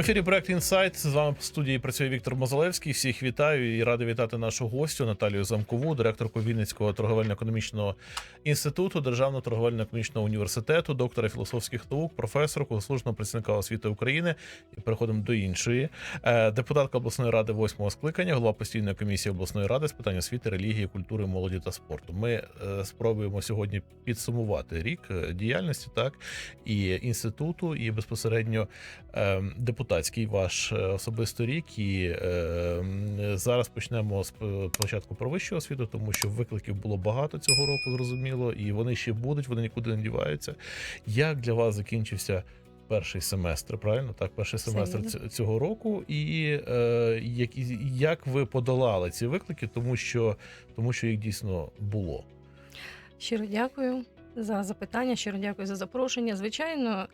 Ефірі проект Інсайт. З вами в студії працює Віктор Мозалевський. Всіх вітаю і радий вітати нашу гостю Наталію Замкову, директорку Вінницького торговельно-економічного інституту, Державного торговельно-економічного університету, доктора філософських наук, професорку, заслуженого працівника освіти України. І переходимо до іншої. Е, Депутатка обласної ради восьмого скликання, голова постійної комісії обласної ради з питань освіти, релігії, культури, молоді та спорту. Ми е, спробуємо сьогодні підсумувати рік е, діяльності, так і інституту, і безпосередньо е, депутатський ваш е, особисто рік. І е, зараз почнемо з початку про вищу освіту, тому що викликів було багато цього року, зрозуміло, і вони ще будуть, вони нікуди не діваються. Як для вас закінчився? Перший семестр, правильно? Так, перший семестр цього року, і е, як, як ви подолали ці виклики, тому що, тому що їх дійсно було. Щиро дякую за запитання, щиро дякую за запрошення. Звичайно,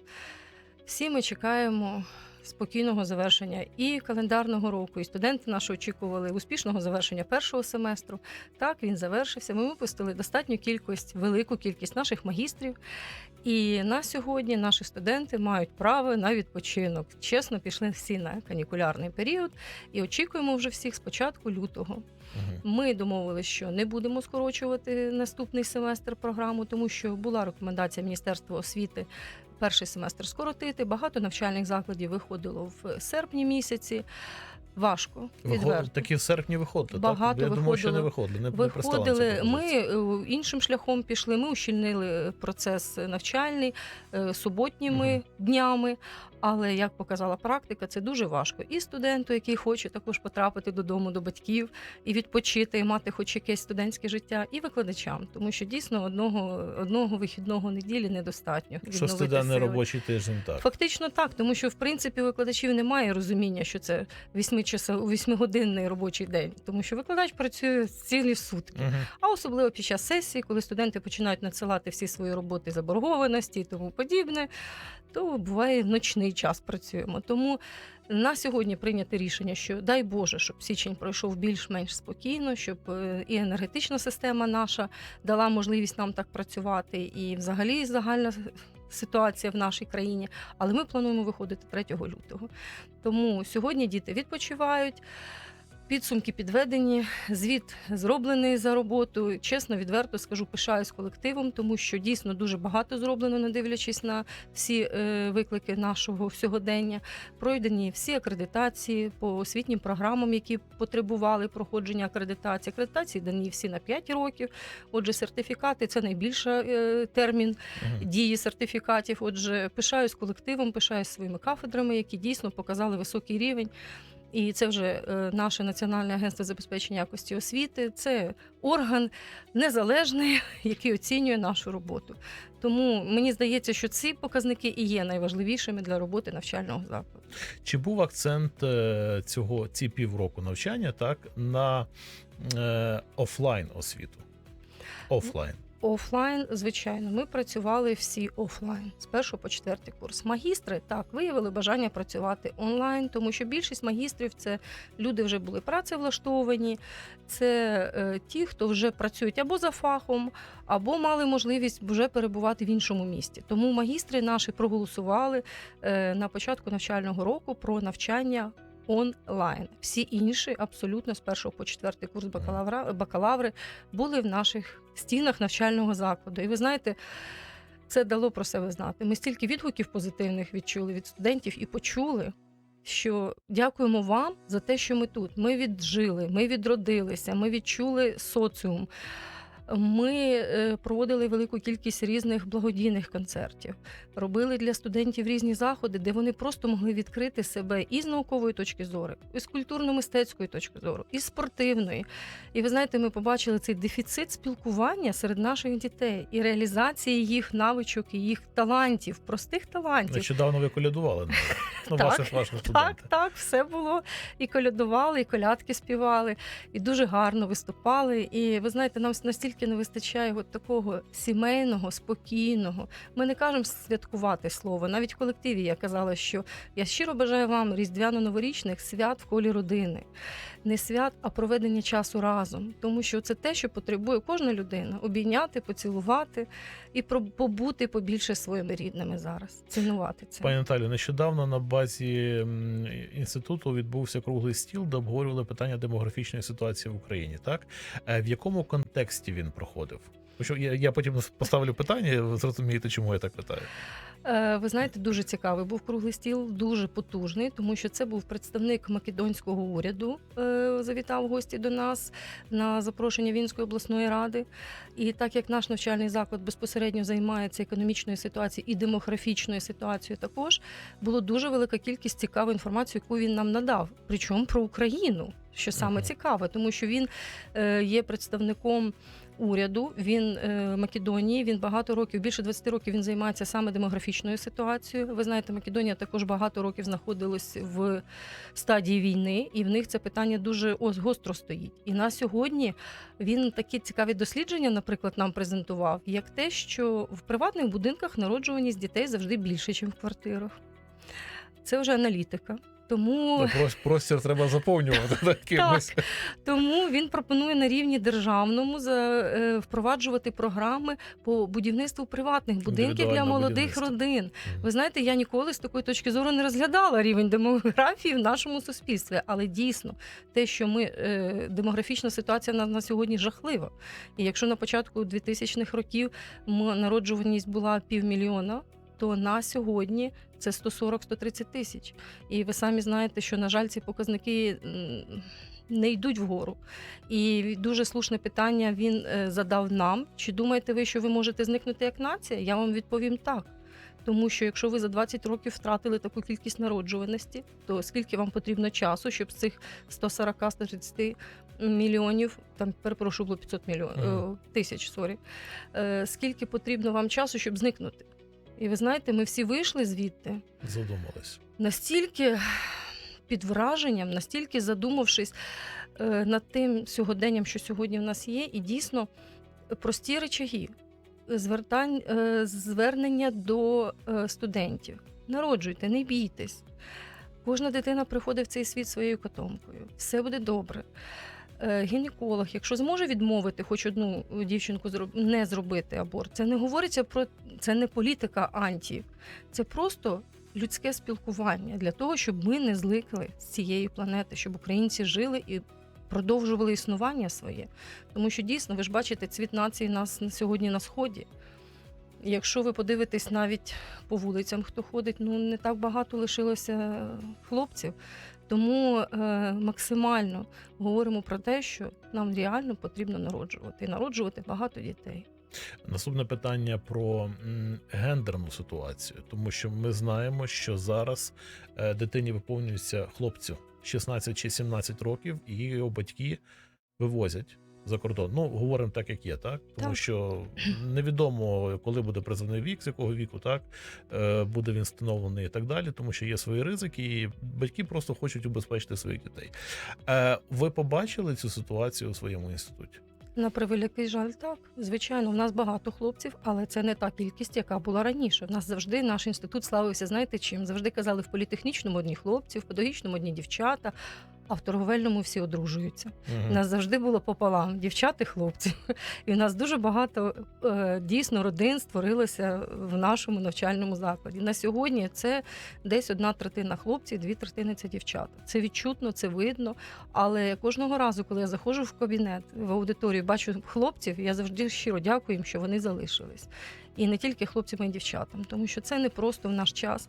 всі ми чекаємо спокійного завершення і календарного року, і студенти наші очікували успішного завершення першого семестру. Так, він завершився. Ми випустили достатню кількість, велику кількість наших магістрів. І на сьогодні наші студенти мають право на відпочинок. Чесно, пішли всі на канікулярний період і очікуємо вже всіх з початку лютого. Ми домовилися, що не будемо скорочувати наступний семестр програму, тому що була рекомендація Міністерства освіти перший семестр скоротити. Багато навчальних закладів виходило в серпні місяці. Важко Виход... Такі в серпні виходили. Багато так? Я думаю, що не виходили. виходили. Не, Виходили. Ми е, іншим шляхом пішли. Ми ущільнили процес навчальний е, суботніми угу. днями. Але як показала практика, це дуже важко. І студенту, який хоче також потрапити додому до батьків і відпочити, і мати хоч якесь студентське життя, і викладачам, тому що дійсно одного одного вихідного неділі недостатньо. відновити Шостиденний робочий тиждень, так. Фактично так, тому що в принципі викладачів немає розуміння, що це восьмигодинний робочий день, тому що викладач працює цілі сутки. Мгм. А особливо під час сесії, коли студенти починають надсилати всі свої роботи заборгованості і тому подібне, то буває ночний час працюємо. Тому на сьогодні прийняте рішення, що дай Боже, щоб січень пройшов більш-менш спокійно, щоб е, і енергетична система наша дала можливість нам так працювати, і взагалі загальна ситуація в нашій країні. Але ми плануємо виходити 3 лютого. Тому сьогодні діти відпочивають. Підсумки підведені, звіт зроблений за роботу. Чесно, відверто скажу, пишаюсь колективом, тому що дійсно дуже багато зроблено, не дивлячись на всі е, виклики нашого сьогодення. Пройдені всі акредитації по освітнім програмам, які потребували проходження акредитації. Акредитації дані всі на 5 років. Отже, сертифікати це найбільший е, термін дії сертифікатів. Отже, пишаюсь колективом, пишаюсь своїми кафедрами, які дійсно показали високий рівень. І це вже е, наше національне агентство забезпечення якості освіти. Це орган незалежний, який оцінює нашу роботу. Тому мені здається, що ці показники і є найважливішими для роботи навчального закладу. Чи був акцент е, цього ці півроку навчання так на е, офлайн освіту? Офлайн. Офлайн, звичайно, ми працювали всі офлайн з першого по четвертий курс. Магістри так виявили бажання працювати онлайн, тому що більшість магістрів це люди вже були працевлаштовані, це е, ті, хто вже працюють або за фахом, або мали можливість вже перебувати в іншому місті. Тому магістри наші проголосували е, на початку навчального року про навчання. Онлайн всі інші абсолютно з першого по четвертий курс бакалавра бакалаври були в наших стінах навчального закладу. І ви знаєте, це дало про себе знати. Ми стільки відгуків позитивних відчули від студентів і почули, що дякуємо вам за те, що ми тут. Ми віджили, ми відродилися, ми відчули соціум. Ми е, проводили велику кількість різних благодійних концертів, робили для студентів різні заходи, де вони просто могли відкрити себе і з наукової точки зору, і з культурно-мистецької точки зору, і з спортивної. І ви знаєте, ми побачили цей дефіцит спілкування серед наших дітей і реалізації їх навичок і їх талантів, простих талантів. Нещодавно ви колядували навіть. ну, Так, ваших ваших Так, так, все було. І колядували, і колядки співали, і дуже гарно виступали. І ви знаєте, нам настільки наскільки не вистачає от такого сімейного, спокійного. Ми не кажемо святкувати слово. Навіть в колективі я казала, що я щиро бажаю вам різдвяно-новорічних свят в колі родини. Не свят, а проведення часу разом. Тому що це те, що потребує кожна людина: обійняти, поцілувати і побути побільше своїми рідними зараз. Цінувати це. Пані Наталю, нещодавно на базі інституту відбувся круглий стіл, де обговорювали питання демографічної ситуації в Україні. Так Е, в якому контексті він проходив? Тому що я, я потім поставлю питання, ви зрозумієте, чому я так питаю. Е, Ви знаєте, дуже цікавий був круглий стіл, дуже потужний, тому що це був представник македонського уряду. е, Завітав гості до нас на запрошення Вінської обласної ради. І так як наш навчальний заклад безпосередньо займається економічною ситуацією і демографічною ситуацією, також було дуже велика кількість цікавої інформації, яку він нам надав. Причому про Україну, що саме цікаве, тому що він е, є представником уряду. Він е, Македонії. Він багато років, більше 20 років він займається саме демографічною ситуацією. Ви знаєте, Македонія також багато років знаходилась в стадії війни, і в них це питання дуже ось гостро стоїть. І на сьогодні він такі цікаві дослідження, наприклад, нам презентував, як те, що в приватних будинках народжуваність дітей завжди більше, ніж в квартирах. Це вже аналітика. Тому Ну, простір треба заповнювати якимось. Тому він пропонує на рівні державному за, е, впроваджувати програми по будівництву приватних будинків для молодих родин. Ви знаєте, я ніколи з такої точки зору не розглядала рівень демографії в нашому суспільстві, але дійсно те, що ми е, демографічна ситуація на, на сьогодні жахлива. І якщо на початку 2000-х років народжуваність була півмільйона. То на сьогодні це 140-130 тисяч. І ви самі знаєте, що на жаль, ці показники не йдуть вгору. І дуже слушне питання він е, задав нам: чи думаєте ви, що ви можете зникнути як нація? Я вам відповім так. Тому що якщо ви за 20 років втратили таку кількість народжуваності, то скільки вам потрібно часу, щоб з цих 140-130 мільйонів, там перепрошую, було 500 мільйонів Мгм. тисяч, сорі, е, скільки потрібно вам часу, щоб зникнути? І ви знаєте, ми всі вийшли звідти Задумались. настільки під враженням, настільки задумавшись е, над тим сьогоденням, що сьогодні в нас є, і дійсно прості речаги, звертань, е, звернення до е, студентів. Народжуйте, не бійтесь. Кожна дитина приходить в цей світ своєю котомкою. Все буде добре. Е, Гінеколог, якщо зможе відмовити хоч одну дівчинку не зробити аборт, це не говориться про це не політика анті, це просто людське спілкування для того, щоб ми не зликли з цієї планети, щоб українці жили і продовжували існування своє. Тому що дійсно, ви ж бачите, цвіт нації нас на сьогодні на сході. Якщо ви подивитесь навіть по вулицям, хто ходить, ну не так багато лишилося хлопців. Тому е, максимально говоримо про те, що нам реально потрібно народжувати і народжувати багато дітей. Наступне питання про гендерну ситуацію, тому що ми знаємо, що зараз е, дитині виповнюється хлопцю 16 чи 17 років, і його батьки вивозять за кордон. Ну, говоримо так, як є, так тому Так. що невідомо, коли буде призовний вік, з якого віку так е, буде він встановлений і так далі, тому що є свої ризики, і батьки просто хочуть убезпечити своїх дітей. Е, ви побачили цю ситуацію у своєму інституті? На превеликий жаль, так. Звичайно, в нас багато хлопців, але це не та кількість, яка була раніше. В нас завжди наш інститут славився, знаєте чим? Завжди казали, в політехнічному одні хлопці, в педагогічному одні дівчата, а в торговельному всі одружуються. Мгм. У нас завжди було пополам дівчат і хлопців. І в нас дуже багато е, дійсно родин створилося в нашому навчальному закладі. На сьогодні це десь одна третина хлопців, дві третини це дівчата. Це відчутно, це видно. Але кожного разу, коли я заходжу в кабінет в аудиторію, бачу хлопців, я завжди щиро дякую їм, що вони залишились. І не тільки хлопцям, й дівчатам, тому що це не просто в наш час.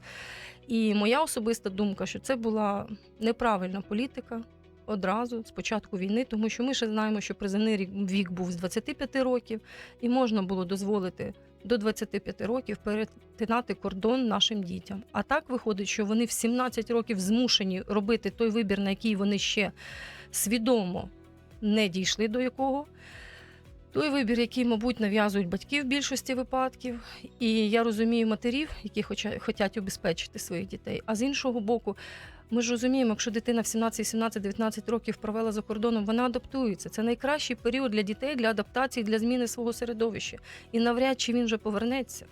І моя особиста думка, що це була неправильна політика одразу з початку війни, тому що ми ще знаємо, що призовний вік був з 25 років, і можна було дозволити до 25 років перетинати кордон нашим дітям. А так виходить, що вони в 17 років змушені робити той вибір, на який вони ще свідомо не дійшли до якого. Той вибір, який, мабуть, нав'язують батьки в більшості випадків, і я розумію матерів, які хочуть убезпечити своїх дітей. А з іншого боку, Ми ж розуміємо, якщо дитина в 17, 17, 19 років провела за кордоном, вона адаптується. Це найкращий період для дітей для адаптації, для зміни свого середовища. І навряд чи він вже повернеться.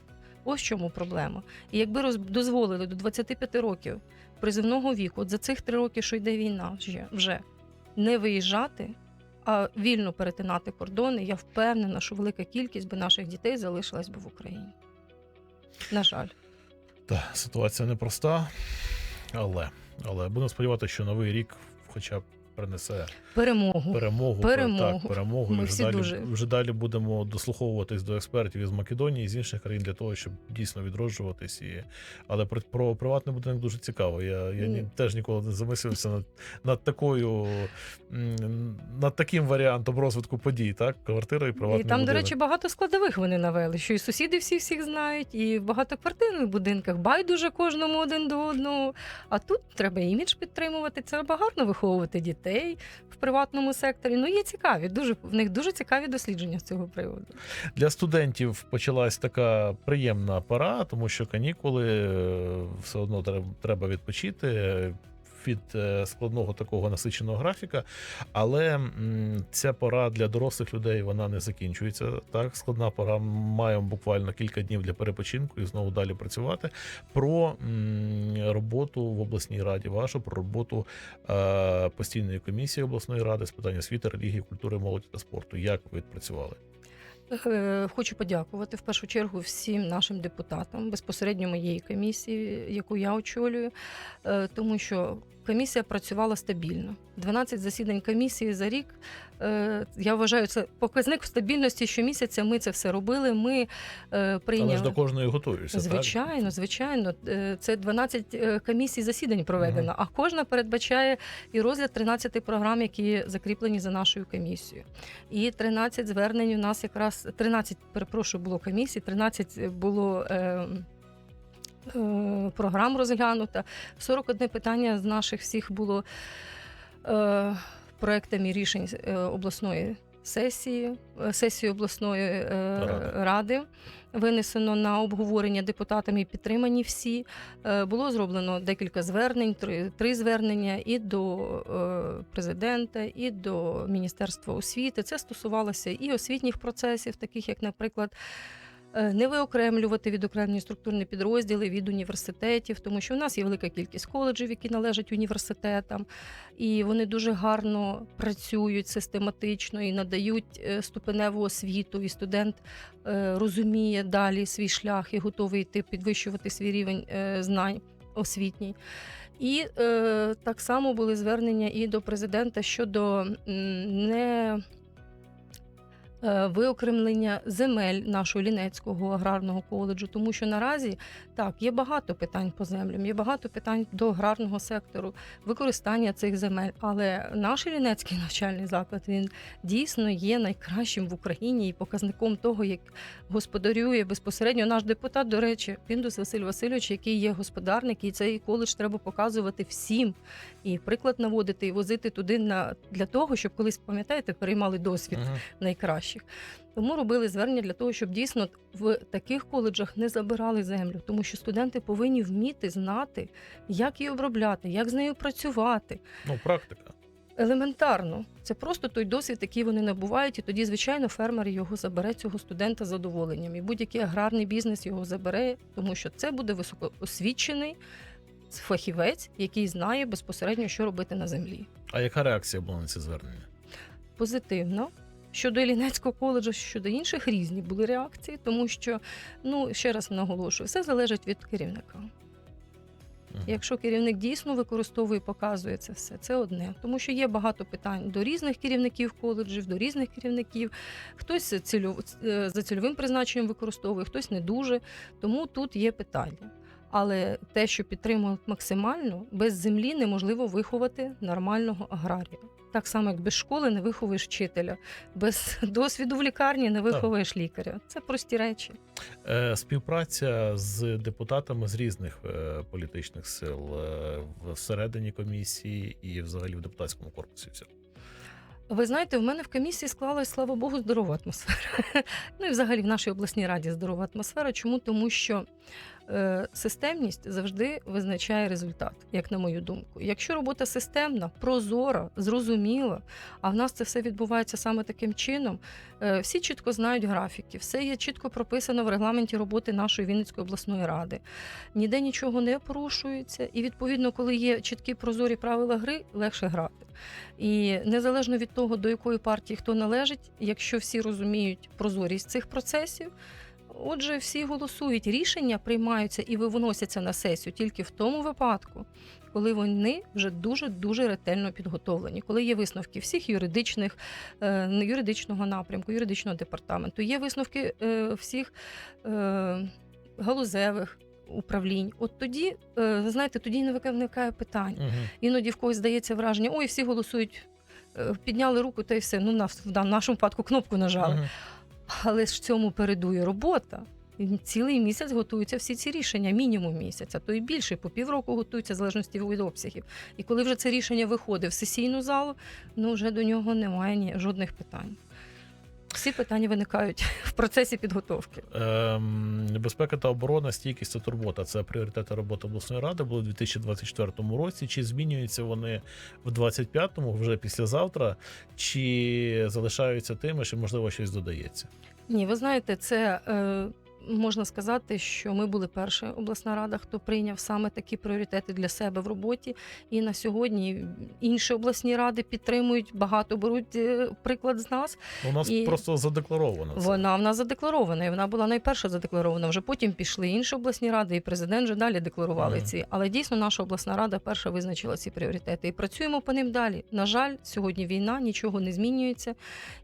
Ось чому проблема. І якби роз... дозволили до 25 років призивного віку, от за цих три роки, що йде війна, вже, вже не виїжджати, вільно перетинати кордони, я впевнена, що велика кількість би наших дітей залишилась би в Україні. На жаль. Та ситуація непроста, але, але будемо сподіватися, що новий рік хоча б принесе Перемогу. перемогу. Перемогу. Так, перемогу. Ми і вже всі далі, дуже- вже далі будемо дослуховуватись до експертів із Македонії, з інших країн для того, щоб дійсно відроджуватись. І... Але про, про приватний будинок дуже цікаво. Я, я ні, теж ніколи не замислився над, над такою над таким варіантом розвитку подій, так? Квартира і приватний І там, будинок. до речі, багато складових вони навели, що і сусіди всі всіх знають, і в багатоквартирних будинках байдуже кожному один до одного. А тут треба імідж підтримувати. Треба гарно виховувати дітей в приватному секторі. Ну є цікаві, дуже в них дуже цікаві дослідження з цього приводу. Для студентів почалась така приємна пора, тому що канікули е, все одно треба- відпочити від е, складного такого насиченого графіка. Але ця пора для дорослих людей вона не закінчується. Так, складна пора. Маємо буквально кілька днів для перепочинку і знову далі працювати. Про роботу в обласній раді, вашу про роботу е, постійної комісії обласної ради з питань освіти, релігії, культури, молоді та спорту. Як ви відпрацювали? Е, Хочу подякувати в першу чергу всім нашим депутатам, безпосередньо моєї комісії, яку я очолюю, тому що комісія працювала стабільно. 12 засідань комісії за рік. е, Я вважаю, це показник стабільності. Щомісяця ми це все робили. Ми е, Але ж до кожної готуєшся. Звичайно, звичайно, Е, це 12 е, комісій засідань проведено, а кожна передбачає і розгляд 13 програм, які закріплені за нашою комісією. І 13 звернень у нас якраз 13, перепрошую, було комісій, 13 було. Е, Програм розглянуто. 41 питання з наших всіх було е, проектами рішень е, обласної сесії, сесії обласної Ради. ради винесено на обговорення депутатами і підтримані всі. Було зроблено декілька звернень, три, три звернення і до президента, і до Міністерства освіти. Це стосувалося і освітніх процесів, таких як, наприклад. Е, Не виокремлювати відокремлені структурні підрозділи від університетів, тому що в нас є велика кількість коледжів, які належать університетам, і вони дуже гарно працюють систематично і надають е, ступеневу освіту, і студент е, розуміє далі свій шлях і готовий йти підвищувати свій рівень знань освітній. І е, так само були звернення і до президента щодо не виокремлення земель нашого Лінецького аграрного коледжу, тому що наразі так є багато питань по землям, є багато питань до аграрного сектору, використання цих земель. Але наш Лінецький навчальний заклад він дійсно є найкращим в Україні і показником того, як господарює безпосередньо наш депутат. До речі, Піндус Василь Васильович, який є господарник, і цей коледж треба показувати всім і приклад наводити і возити туди на для того, щоб колись пам'ятаєте, переймали досвід Мгм. Найкращих. Тому робили звернення для того, щоб дійсно в таких коледжах не забирали землю, тому що студенти повинні вміти знати, як її обробляти, як з нею працювати. Ну, практика. Елементарно, це просто той досвід, який вони набувають, і тоді, звичайно, фермер його забере цього студента з задоволенням. І будь-який аграрний бізнес його забере, тому що це буде високоосвічений фахівець, який знає безпосередньо, що робити на землі. А яка реакція була на ці звернення? позитивно. Щодо Іллінецького коледжу, щодо інших різні були реакції, тому що, ну ще раз наголошую, все залежить від керівника. Якщо керівник дійсно використовує, показує це все, це одне. Тому що є багато питань до різних керівників коледжів, до різних керівників. Хтось цільов... е, за цільовим призначенням використовує, хтось не дуже. Тому тут є питання. Але те, що підтримують максимально, без землі неможливо виховати нормального аграрія. Так само, як без школи не виховуєш вчителя, без досвіду в лікарні не виховуєш лікаря. Це прості речі. Е, Співпраця з депутатами з різних е, політичних сил е, всередині комісії і взагалі в депутатському корпусі. Все. Ви знаєте, в мене в комісії склалась, слава Богу, здорова атмосфера. Ну і взагалі в нашій обласній раді здорова атмосфера. Чому? Тому що Системність завжди визначає результат, як на мою думку. Якщо робота системна, прозора, зрозуміла, а в нас це все відбувається саме таким чином, е, всі чітко знають графіки, все є чітко прописано в регламенті роботи нашої Вінницької обласної ради. Ніде нічого не порушується, і відповідно, коли є чіткі прозорі правила гри, легше грати. І незалежно від того, до якої партії хто належить, якщо всі розуміють прозорість цих процесів. Отже, всі голосують, рішення приймаються і виносяться на сесію тільки в тому випадку, коли вони вже дуже дуже ретельно підготовлені, коли є висновки всіх юридичних е, юридичного напрямку, юридичного департаменту, є висновки е, всіх е, галузевих управлінь. От тоді, знаєте, тоді не виникає питань. Угу. Іноді в когось здається враження, ой, всі голосують, підняли руку та й все. Ну, в нашому випадку кнопку нажали. Але ж цьому передує робота. І Цілий місяць готуються всі ці рішення, мінімум місяця, то і більше, по півроку готуються в залежності від обсягів. І коли вже це рішення виходить в сесійну залу, ну вже до нього немає ні, жодних питань. Всі питання виникають в процесі підготовки. Ем, безпека та оборона, стійкість та турбота це пріоритети роботи обласної ради були у 2024 році. Чи змінюються вони в 25-му, вже післязавтра, чи залишаються тими, чи можливо щось додається? Ні, ви знаєте, це е, можна сказати, що ми були перша обласна рада, хто прийняв саме такі пріоритети для себе в роботі. І на сьогодні інші обласні ради підтримують багато беруть е, приклад з нас. У нас І- просто задекларовано це. Вона в нас задекларована, і вона була найперша задекларована. Вже потім пішли інші обласні ради, і президент вже далі декларували Ага. ці. Але дійсно наша обласна рада перша визначила ці пріоритети. І працюємо по ним далі. На жаль, сьогодні війна, нічого не змінюється.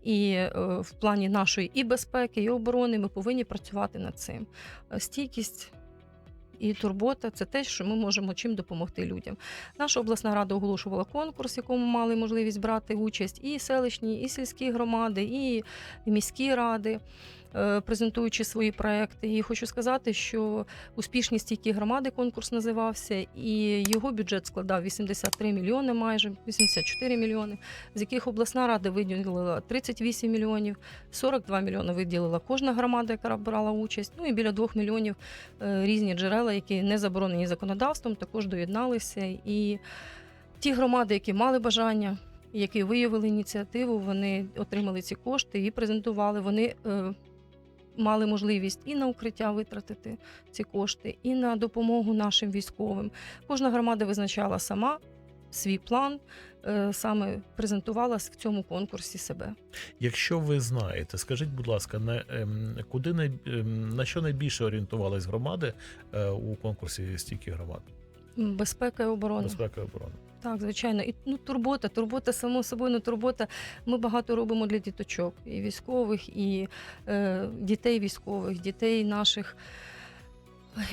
І е, в плані нашої і безпеки, і оборони ми повинні працювати над цим. Е, Стійкість. І турбота це те, що ми можемо чим допомогти людям. Наша обласна рада оголошувала конкурс, в якому мали можливість брати участь і селищні, і сільські громади, і міські ради, презентуючи свої проекти. І хочу сказати, що успішні стійкі громади конкурс називався, і його бюджет складав 83 мільйони, майже 84 мільйони, з яких обласна рада виділила 38 мільйонів, 42 мільйони виділила кожна громада, яка брала участь. Ну і біля 2 мільйонів е, різні джерела, які не заборонені законодавством, також доєдналися. І ті громади, які мали бажання, які виявили ініціативу, вони отримали ці кошти і презентували. Вони е, мали можливість і на укриття витратити ці кошти, і на допомогу нашим військовим. Кожна громада визначала сама свій план, е, саме презентувала в цьому конкурсі себе. Якщо ви знаєте, скажіть, будь ласка, на ем, куди ем, на що найбільше орієнтувались громади е, у конкурсі стійких громад? Безпека і оборона. Безпека і оборона. Так, звичайно. І ну, турбота, турбота, само собою, ну, турбота. Ми багато робимо для діточок, і військових, і е, дітей військових, дітей наших.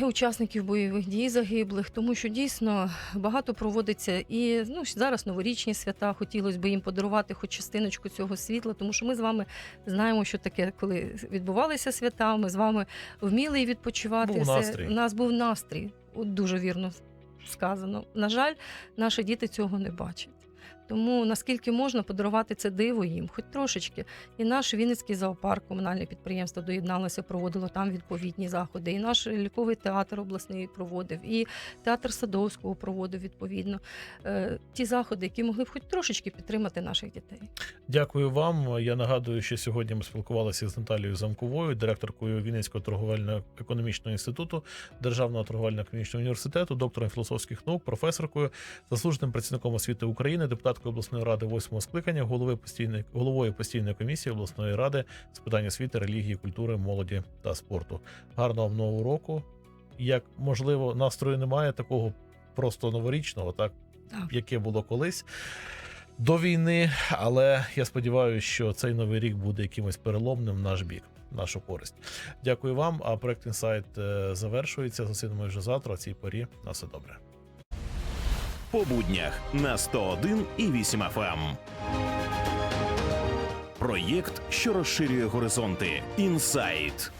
е, Учасників бойових дій загиблих, тому що дійсно багато проводиться і ну зараз новорічні свята. Хотілося б їм подарувати хоч частиночку цього світла, тому що ми з вами знаємо, що таке, коли відбувалися свята. Ми з вами вміли і відпочивати. Був настрій. У нас був настрій. От дуже вірно сказано. На жаль, наші діти цього не бачать. Тому наскільки можна подарувати це диво їм, хоч трошечки. І наш Вінницький зоопарк, комунальне підприємство доєдналося, проводило там відповідні заходи. І наш ліковий театр обласний проводив, і театр Садовського проводив відповідно е, ті заходи, які могли б хоч трошечки підтримати наших дітей. Дякую вам. Я нагадую, що сьогодні ми спілкувалися з Наталією Замковою, директоркою Вінницького торговельно-економічного інституту Державного торговельно-економічного університету, доктором філософських наук, професоркою, заслуженим працівником освіти України, депутаткою обласної ради восьмого скликання, головою постійної головою постійної комісії обласної ради з питань освіти, релігії, культури, молоді та спорту. Гарного вам нового року. Як можливо, настрою немає такого просто новорічного, так Так. яке було колись до війни. Але я сподіваюся, що цей новий рік буде якимось переломним в наш бік, в нашу користь. Дякую вам. А проект інсайт е, завершується. Зустрінемось вже завтра. В цій порі на все добре. По буднях на 101 і 8 FM. Проєкт, що розширює горизонти. Інсайт.